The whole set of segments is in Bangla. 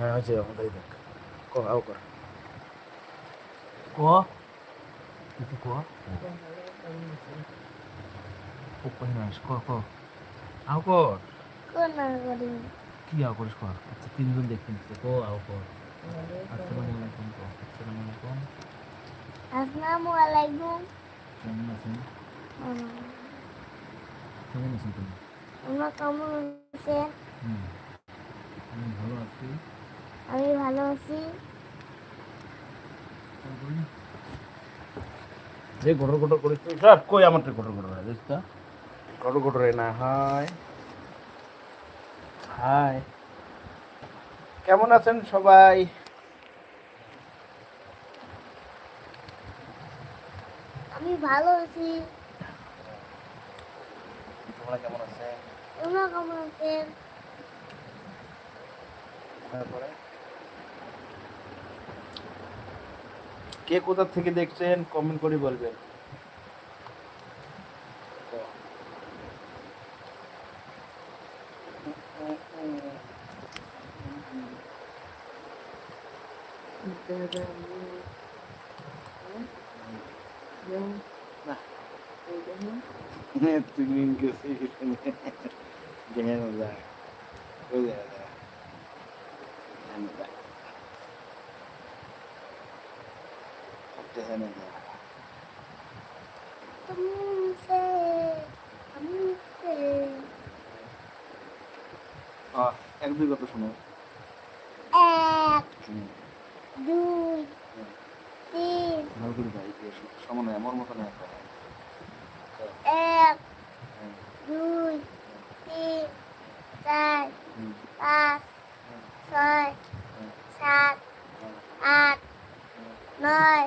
হ্যাঁ হয়েছে আমাদের দেখ ক আও কর ক কিছু ক উপন্যাস ক ক আও কর কোন করি কি আও করিস কর আচ্ছা তিনজন দেখতে নিচ্ছে ক আও কর আসসালামু আলাইকুম ক আসসালামু আলাইকুম আসসালামু আলাইকুম কেমন আছেন কেমন আছেন তুমি তোমরা কেমন আছেন হুম আমি ভালো আছি আমি ভালো আছি। যে গটর গটর করিস তুই সব কই আমার তো গটর গটর হয় তো? গটর গটর না হাই। হাই। কেমন আছেন সবাই? আমি ভালো আছি। তোমরা কেমন আছেন? তোমরা কেমন আছেন? তারপরে? কে কোথা থেকে দেখছেন কমেন্ট করে বলবেন। দেখে দেখেন এক দুই কত শোনো। এক দুই তিন। ভাই সমান আমার মতো না এক দুই তিন চার পাঁচ ছয় সাত আট নয়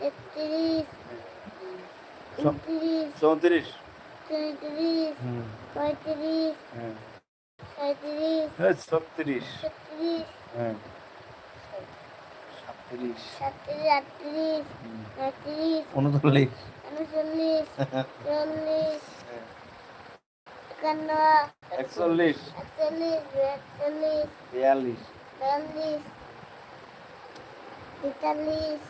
একত্রিশ চৌত্রিশ। চৌত্রিশ পঁয়ত্রিশ হ্যাঁ। ছয়ত্রিশ ছত্রিশ। ছত্রিশ হ্যাঁ। সাতত্রিশ সাতত্রিশ আটত্রিশ নয়ত্রিশ উনচল্লিশ। উনচল্লিশ চল্লিশ একান্ন একচল্লিশ। একচল্লিশ বিয়াল্লিশ বিয়াল্লিশ। বিয়াল্লিশ তেতাল্লিশ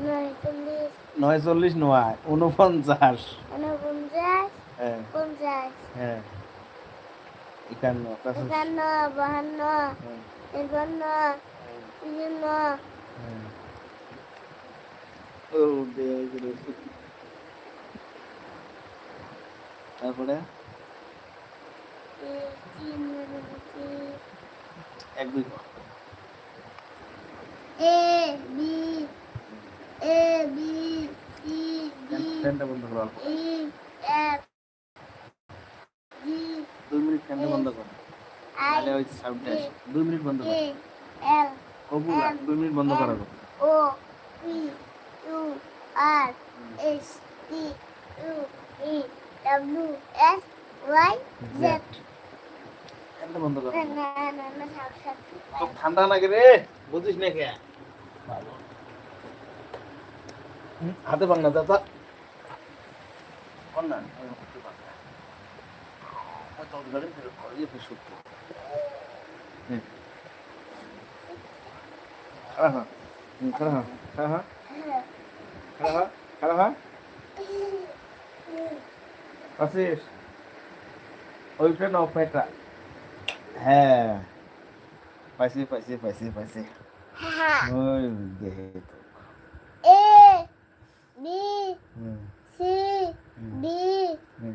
নয়চল্লিশ নয়চল্লিশ নয় উনপঞ্চাশ ঊনপঞ্চাশ হ্যাঁ পঞ্চাশ হ্যাঁ একান্ন পঁচাশি একান্ন বাহান্ন হ্যাঁ তিপ্পান্ন তিপ্পান্ন হ্যাঁ ও দেয়া গেল। তারপরে তিন এক দুই। A B A B C D ফ্যানটা বন্ধ করো। ই এফ জি দুই মিনিট ফ্যানটা বন্ধ করো। তাহলে ওই সাউন্ডটা আসে দুই মিনিট বন্ধ করো। এল কবুল দুই মিনিট বন্ধ করা O P U R S T U E W S Y Z ফ্যানটা বন্ধ করো না না না না সব সব তো ঠান্ডা লাগে রে বুঝিস না কে হাতে ভাঙ না দাদা কর না ওই হাতে ভাঙ না। ওই তো গাড়ি ফেরত কর, ইয়ে ফের হুম। খাড়া হ। হুম, খাড়া হ। খাড়া হ। খাড়া হ। খাড়া হ। আছিস? ওই ফ্রেন্ড অফ এটা হ্যাঁ পাইছি পাইছি পাইছি পাইছি হ্যাঁ ওই দেখে তো A B hmm C hmm